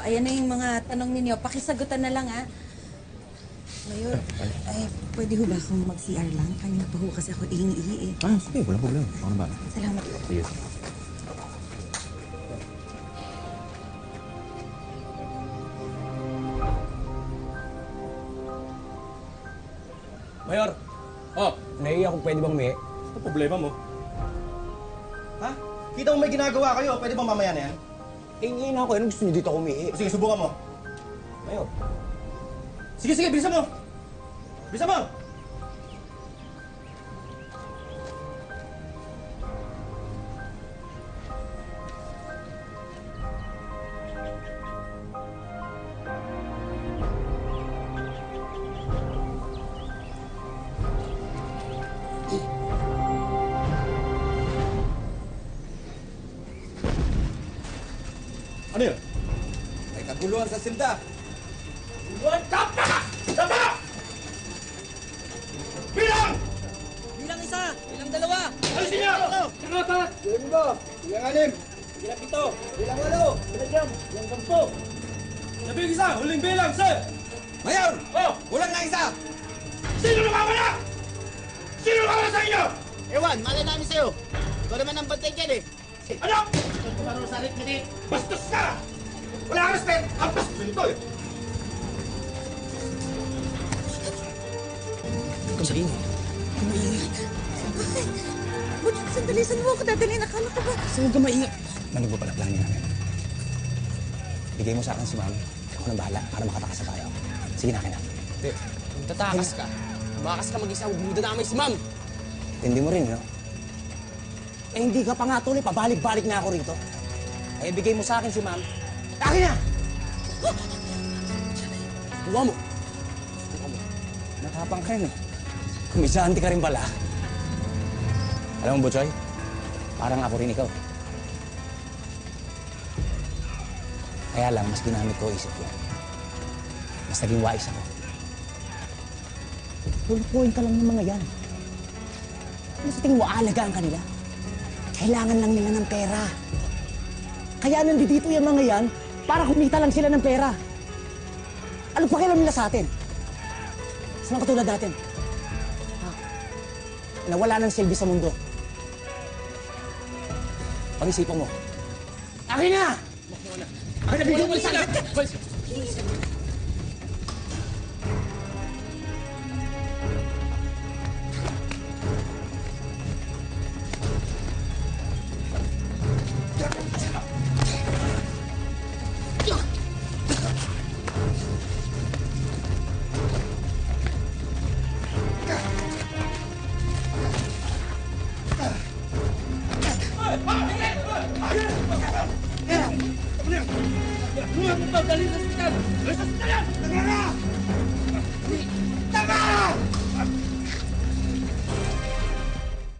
O, ayan na yung mga tanong ninyo. Pakisagutan na lang, ha? Mayor, ay, pwede ho ba akong mag-CR lang? Kanina pa ho kasi ako ihingi eh. Ah, sige, walang problema. Ako na ba? Salamat po. Sige. Mayor! Oh, Naiiyak kung pwede bang umihi. ano problema mo? Ha? Kita mo may ginagawa kayo, pwede ba mamaya na yan? Eh, ngayon ako. Ano gusto niyo dito ako umihi? O sige, subukan mo. Mayor, Sige, sige, bilisan mo! Bilisan mo! Ano yun? May kaguluhan sa sinda. What? Tapa! Tapa! Bilang! Bilang isa, bilang dalawa. Alisin niyo! Bilang apat. Bilang lima, bilang anim, Bilang pito. bilang walo. Bilang siyam. Bilang sampo. Labing isa, huling bilang, sir! Mayor! Oh! Kulang na isa! Sino nakawala? Sino nakawala sa inyo? Ewan, malay namin sa'yo. Ikaw naman ang bantay dyan eh. Ano? Parang sa kini. Bastos ka! Wala kang respect! Ang bastos nito eh! kung sa ingay. Bakit? Buti sandali, saan mo ako dadalhin? Akala ko ba? Saan huwag ka maingay? Manig mo pala plano namin. Bigay mo sa akin si Mami. Ako nang bahala para makatakas sa tayo. Sige na, akin na. Hindi. Kung tatakas ka, tumakas ka mag-isa, huwag mo damay si ma'am. Hindi mo rin, no? Eh, hindi ka pa nga tuloy. Pabalik-balik na ako rito. Kaya bigay mo sa akin si Ma'am. Akin na! Kuha mo. Kuha mo. Matapang ka rin, eh. Kumisanti ka rin pala. Alam mo, Butchoy, parang ako rin ikaw. Kaya lang, mas ginamit ko isip ko. Mas naging wais ako. Lulukuin ka lang ng mga yan. Ano sa tingin mo, aalagaan ka nila? Kailangan lang nila ng pera. Kaya nandito yung mga yan para kumita lang sila ng pera. Ano pa kailan nila sa atin? Sa mga katulad natin. Ha? Na wala nang silbi sa mundo. Pag-isipan mo. Akin na! Akin na, bigyan mo sa akin! Dali sa ospital! Dali sa ospital yan!